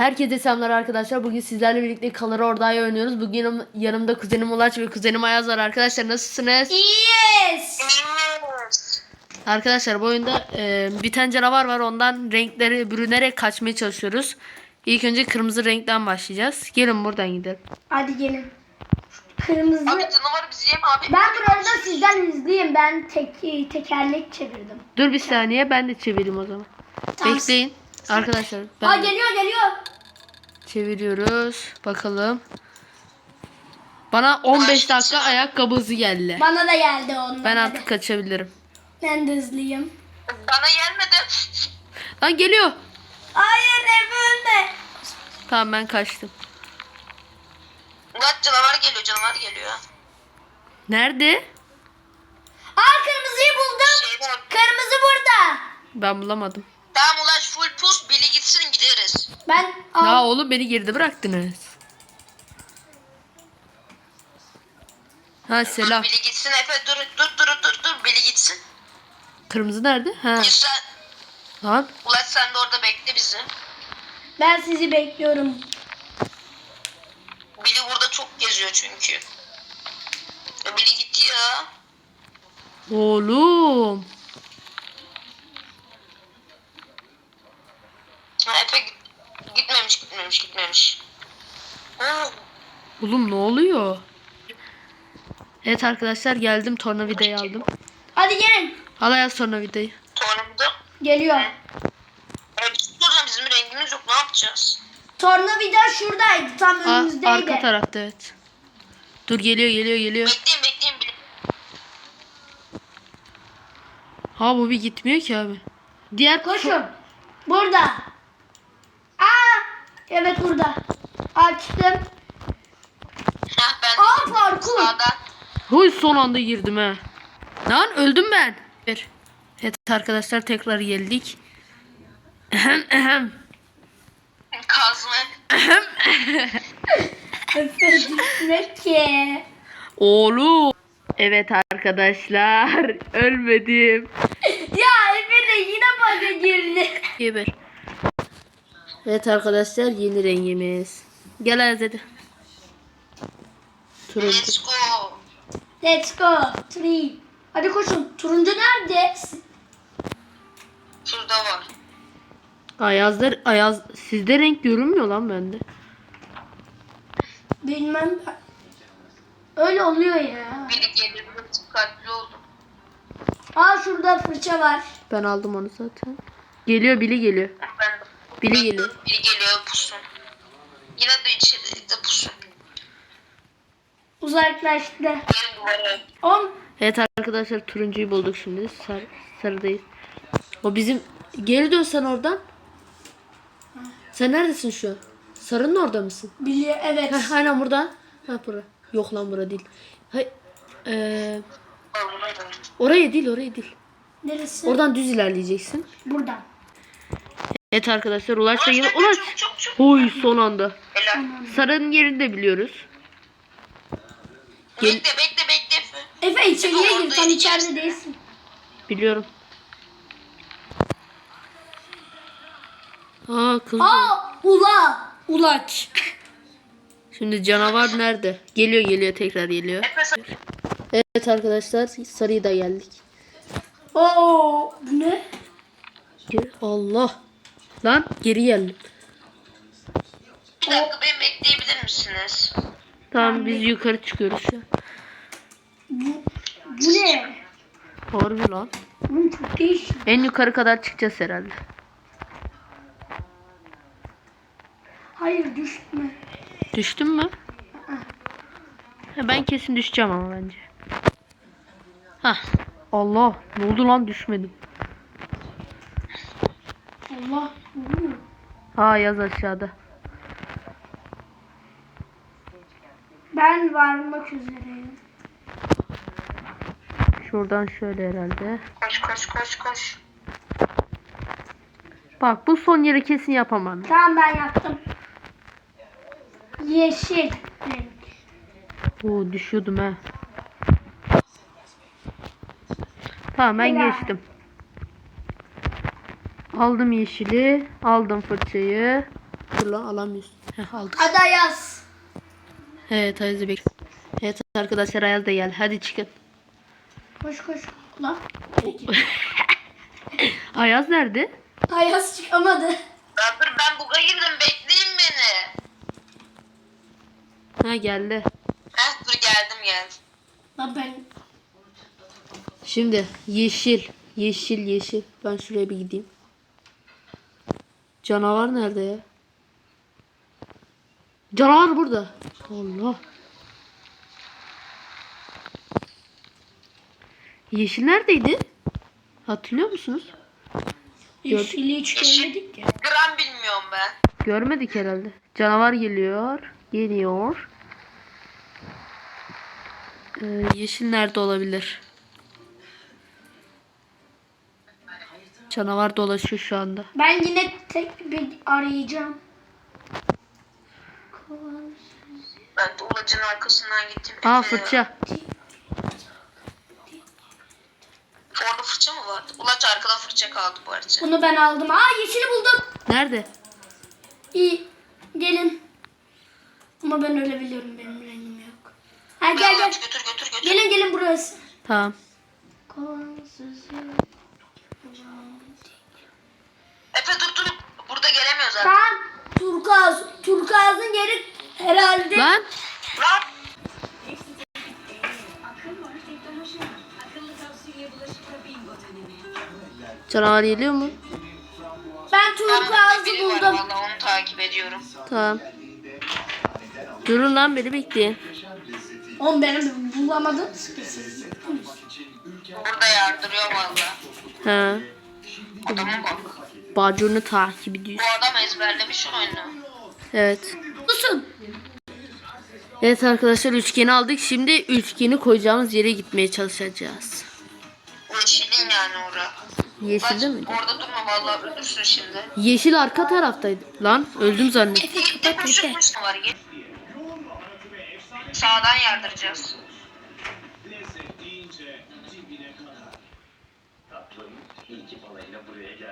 Herkese selamlar arkadaşlar. Bugün sizlerle birlikte Color Orda'yı oynuyoruz. Bugün yanım- yanımda kuzenim Ulaç ve kuzenim Ayaz var. Arkadaşlar nasılsınız? Yes. Arkadaşlar bu oyunda e, bir tane canavar var. Ondan renkleri bürünerek kaçmaya çalışıyoruz. İlk önce kırmızı renkten başlayacağız. Gelin buradan gidelim. Hadi gelin. Kırmızı. Abi canavar biz yiyeyim abi. Ben burada sizden izleyeyim. Ben tek tekerlek çevirdim. Dur bir saniye ben de çevireyim o zaman. Tamam. Bekleyin. Arkadaşlar Aa ben geliyor geliyor. çeviriyoruz. Bakalım. Bana 15 dakika ayakkabı hızı geldi. Bana da geldi onun. Ben artık kaçabilirim. Ben de hızlıyım. Bana gelmedi. Lan geliyor. Hayır Efe önde. Tamam ben kaçtım. Murat canavar geliyor canavar geliyor. Nerede? Aa kırmızıyı buldum. Şeyden. Kırmızı burada. Ben bulamadım. Tamam Ulaş full pus biri gitsin gideriz. Ben Ya al. oğlum beni geride bıraktınız. Ha selam. Biri gitsin Efe dur dur dur dur dur biri gitsin. Kırmızı nerede? Ha. Yusra Lan. Ulaş sen de orada bekle bizi. Ben sizi bekliyorum. Biri burada çok geziyor çünkü. Ya biri gitti ya. Oğlum. Ha, Efe git- gitmemiş gitmemiş gitmemiş. Ha, Oğlum ne oluyor? Evet arkadaşlar geldim tornavidayı aldım. Hadi gelin. Al ayaz tornavidayı. tornavida. Geliyor. Evet, soracağım bizim rengimiz yok ne yapacağız? Tornavida şuradaydı. Tam Aa, önümüzdeydi. arka tarafta evet. Dur geliyor geliyor geliyor. Bekleyin bekleyin. Ha bu bir gitmiyor ki abi. Diğer Koşun. Burada. Evet burada. Açtım. Hah ben Aa parkur. sağdan. Huy son anda girdim ha. Lan öldüm ben. Bir. Evet arkadaşlar tekrar geldik. Ehem, ehem. Kazma. Düşmek ki. Oğlum. Evet arkadaşlar ölmedim. Ya Efe de yine bug'a girdi. Geber. Evet arkadaşlar yeni rengimiz. Gel hadi. Turuncu. Let's go. Let's go. Three. Hadi koşun. Turuncu nerede? Şurada var. Ayazlar Ayaz sizde renk görünmüyor lan bende. Bilmem. Öyle oluyor ya. Biri gelir dikkatli olun. Aa şurada fırça var. Ben aldım onu zaten. Geliyor biri geliyor. Biri geliyor. Biri geliyor pusun. Yine de içeride pusun. Uzaklaştı. On. Evet arkadaşlar turuncuyu bulduk şimdi. Sar, sarıdayız. O bizim geri dönsen oradan. Sen neredesin şu an? Sarının orada mısın? Biliyor evet. Heh, aynen burada. Ha bura. Yok lan bura değil. Hay, eee, oraya değil oraya değil. Neresi? Oradan düz ilerleyeceksin. Buradan. Evet arkadaşlar Ulaş da yine Ulaş. çok çok çok. Oy son anda. Helal. Sarının yerini de biliyoruz. Gel- Bekle bekle bekle. Efe. İçeriye gir. Tam içeride değilsin. Biliyorum. Aa kız. Aa ula. Ulaç. Şimdi canavar nerede? Geliyor geliyor tekrar geliyor. Efe. Evet arkadaşlar sarıya da geldik. Oo bu ne? Allah. Lan geri geldim. Bir dakika beni bekleyebilir misiniz? Tamam biz yukarı çıkıyoruz şu an. Bu, bu ne? Harbi lan. Bunun çok değişik. En yukarı kadar çıkacağız herhalde. Hayır düşme. Düştün mü? Ha, ben kesin düşeceğim ama bence. Hah. Allah. Ne oldu lan düşmedim. Allah. oluyor. Ha yaz aşağıda. Ben varmak üzereyim. Şuradan şöyle herhalde. Koş koş koş koş. Bak bu son yeri kesin yapamam. Tamam ben yaptım. Yeşil renk. Oo düşüyordum ha. Tamam ben Helal. geçtim. Aldım yeşili. Aldım fırçayı. Dur lan alamıyoruz. Heh aldık. Hadi Ayaz. Evet Ayaz'ı bek. Evet arkadaşlar Ayaz da geldi. Hadi çıkın. Koş koş. Ulan. Ayaz nerede? Ayaz çıkamadı. Ya dur ben buga girdim bekleyin beni. Ha geldi. Heh dur geldim geldim. Lan ben Şimdi yeşil. Yeşil yeşil. Ben şuraya bir gideyim. Canavar nerede ya? Canavar burada. Allah. Yeşil neredeydi? Hatırlıyor musunuz? yeşili hiç görmedik ki. Gram bilmiyorum ben. Görmedik herhalde. Canavar geliyor. Geliyor. Ee, yeşil nerede olabilir? Canavar dolaşıyor şu anda. Ben yine tek bir arayacağım. Ben de ulacın arkasından gittim. Aa fırça. Orada fırça mı vardı? Ulaç arkada fırça kaldı bu arada. Bunu ben aldım. Aa yeşili buldum. Nerede? İyi. Gelin. Ama ben öyle biliyorum benim rengim yok. Ha Gel gel götür götür götür. Gelin gelin burası. Tamam. Efe dur dur. Burada gelemiyor zaten. Tamam. Turkuaz. Turkuaz'ın yeri herhalde. Lan. Lan. Canavar geliyor mu? Ben Ben turkuaz'ı buldum. valla onu takip ediyorum. Tamam. Durun lan beni bekleyin. Oğlum benim bulamadım ki siz. Burada yardırıyor valla. Ha. Adama bak. Bacını takip Bu ediyor. adam ezberlemiş oyunu. Evet. Musun? Evet arkadaşlar üçgeni aldık. Şimdi üçgeni koyacağımız yere gitmeye çalışacağız. Yeşilin yani ora. Yeşilde Bak, mi? Orada durma vallahi ölürsün şimdi. Yeşil arka taraftaydı. Lan öldüm zannettim. Koş var git. Sağdan yardıracağız.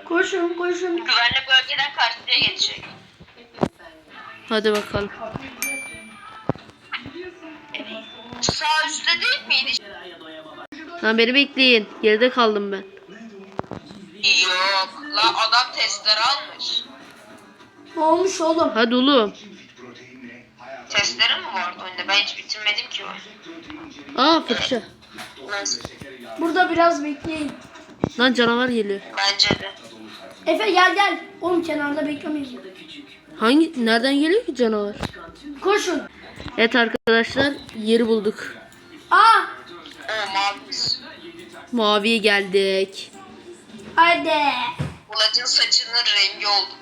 Koşun koşun. Güvenli bölgeden karşıya geçecek. Hadi bakalım. Sağ üstte değil miydi? Lan beni bekleyin. Geride kaldım ben. Yok. La adam testere almış. Ne olmuş oğlum? Hadi oğlum. Testere mi vardı oyunda? Ben hiç bitirmedim ki o. Aa fırça. Neyse. Burada biraz bekleyin. Lan canavar geliyor. Bence de. Efe gel gel. Oğlum kenarda beklemeyiz. Hangi nereden geliyor ki canavar? Koşun. Evet arkadaşlar yeri bulduk. Aa. Maviye geldik. hadi. Ulacın saçının rengi oldu.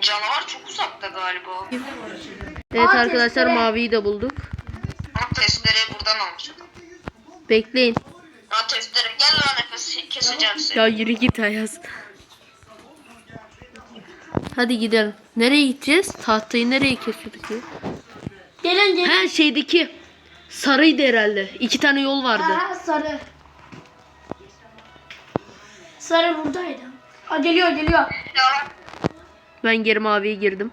Canavar çok uzakta galiba. Evet Aa, arkadaşlar testere. maviyi de bulduk. Ama testereyi buradan almış adam. Bekleyin. Ha testere gel lan nefes keseceğim seni. Ya yürü git Ayaz. Hadi gidelim. Nereye gideceğiz? Tahtayı nereye kesiyorduk ya? Gelin gelin. Ha şeydeki sarıydı herhalde. İki tane yol vardı. Aa sarı. Sarı buradaydı. Aa geliyor geliyor. Ya Ben geri maviye girdim.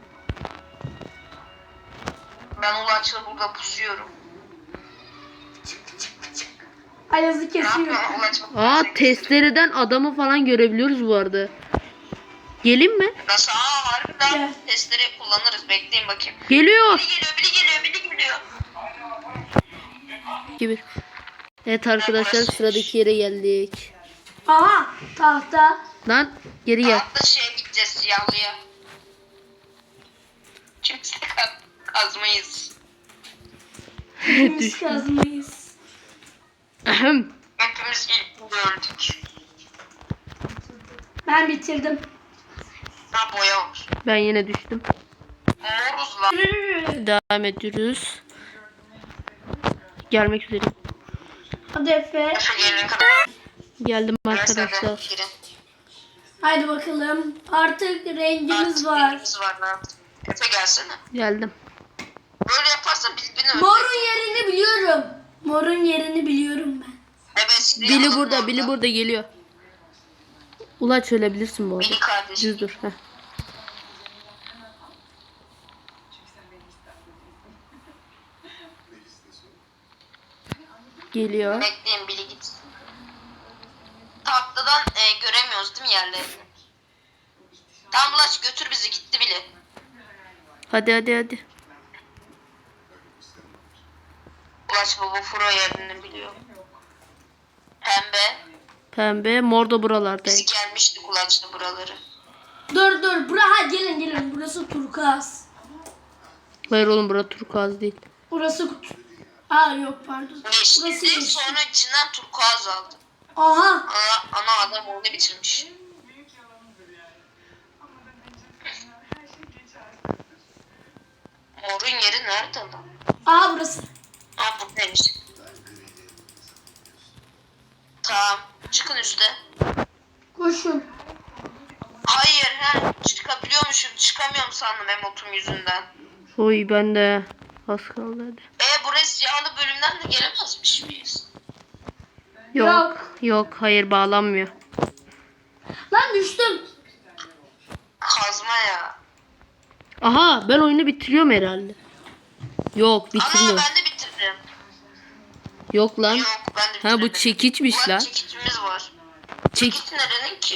ben Ulaç'la burada pusuyorum. Ayaz'ı kesiyor. Aa testereden adamı falan görebiliyoruz bu arada. Gelin mi? Nasıl? Aa harbiden Gel. testereyi kullanırız. Bekleyin bakayım. Geliyor. Biri geliyor, biri geliyor, biri geliyor. Gibi. Evet arkadaşlar sıradaki yere geldik. Aha tahta. Lan geri gel. Hatta şeye gideceğiz siyahlıya. Sakat kazmayız. Biz kazmayız. Ahem. Hepimiz ilk gördük. Ben bitirdim. Ha boya olmuş. Ben yine düştüm. Moruz lan. Devam ediyoruz. Gelmek üzere. Hadi Efe. Şu gelene kadar. Geldim arkadaşlar. girin. Haydi bakalım. Artık rengimiz Artık var. birimiz var lan. Efe gelsene. Geldim. Böyle yaparsa biz beni Morun yerini biliyorum. Morun yerini biliyorum ben. Evet. Bili burada, Bili burada geliyor. Ulaç ölebilirsin bu arada. Billy kardeşim. Düz dur. Heh. Geliyor. Bekleyin Billy gitsin. Tahtadan e, göremiyoruz değil mi yerlerini? Tamam Ulaş götür bizi gitti bile. Hadi hadi hadi. Ulaş baba furo yerini biliyor. Pembe. Pembe mor da buralarda. Biz gelmiştik Ulaç'la buraları. Dur dur. Bura ha gelin gelin. Burası turkuaz. Hayır oğlum bura turkuaz değil. Burası Aa yok pardon. Burası Yeşildi yeşil. sonra içinden turkuaz aldı. Aha. Ana, ana adam onu bitirmiş. Morun yeri nerede lan? Aha burası. Aa buradaymış. Tamam. Çıkın üste. Koşun. Hayır he. Çıkabiliyormuşum. Çıkamıyorum sandım emotum yüzünden. Oy ben de az kaldı hadi. E buraya siyahlı bölümden de gelemezmiş miyiz? Yok. Yok. Yok hayır bağlanmıyor. Lan düştüm. Kazma ya. Aha ben oyunu bitiriyorum herhalde. Yok bitirmiyorum. ben de. Yok lan. Yok ben de Ha bu çekiçmiş Ulan lan. çekiçimiz var. Çek Çekiç nerenin ki?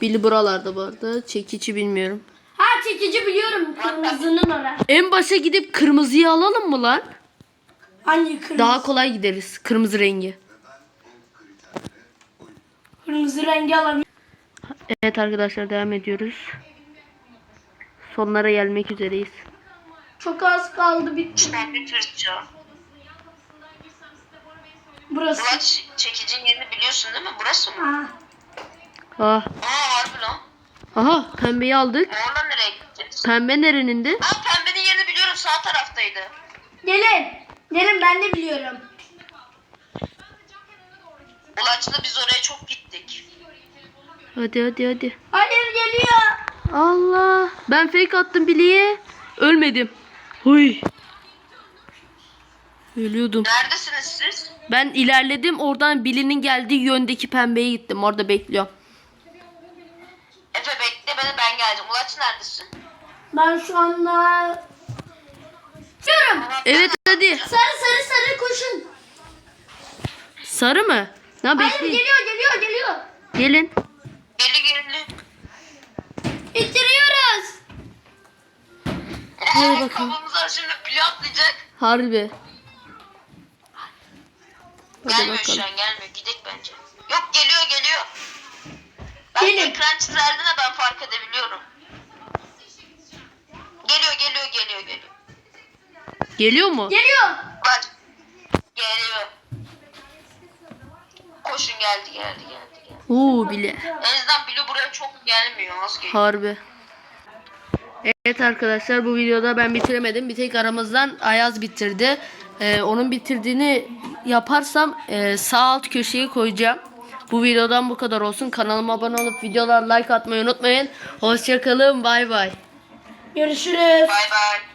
Bili buralarda bu arada. Çekici bilmiyorum. Ha çekici biliyorum. Kırmızının orası. En başa gidip kırmızıyı alalım mı lan? Hangi kırmızı? Daha kolay gideriz. Kırmızı rengi. Kırmızı rengi alabilir. Evet arkadaşlar devam ediyoruz. Sonlara gelmek üzereyiz. Çok az kaldı bitti. Ben bir tırtça. Burası. Ulaş çekicin yerini biliyorsun değil mi? Burası mı? Ha. Ah. Aa harbi lan. Aha pembeyi aldık. Oradan nereye gideceğiz? Pembe nerenindi? Aa pembenin yerini biliyorum sağ taraftaydı. Gelin. Gelin ben de biliyorum. Ulaç'la biz oraya çok gittik. Hadi hadi hadi. Hayır geliyor. Allah. Ben fake attım Bili'ye. Ölmedim. Huy. Ölüyordum. Neredesiniz siz? Ben ilerledim. Oradan Bili'nin geldiği yöndeki pembeye gittim. Orada bekliyorum. Efe bekle beni ben geleceğim. Ulaç neredesin? Ben şu anda... Diyorum. Evet hadi. Sarı sarı sarı koşun. Sarı mı? Ne Hayır bekleyin. geliyor geliyor geliyor. Gelin. Geli geli. İttiriyoruz. Hadi bakalım. Kafamıza şimdi atlayacak. Harbi. Hadi gelmiyor bakalım. şu an gelmiyor. Gidek bence. Yok geliyor geliyor. Ben Gelin. ekran çizerdiğine ben fark edebiliyorum. Geliyor geliyor geliyor geliyor. Geliyor mu? Geliyor. Bak. Geliyor. Koşun geldi geldi geldi geldi. Oo bile. En azından Blue buraya çok gelmiyor. Az geliyor. Harbi. Evet arkadaşlar bu videoda ben bitiremedim. Bir tek aramızdan Ayaz bitirdi. Ee, onun bitirdiğini yaparsam e, sağ alt köşeye koyacağım. Bu videodan bu kadar olsun. Kanalıma abone olup videolar like atmayı unutmayın. Hoşçakalın. Bay bay. Görüşürüz. Bay bay.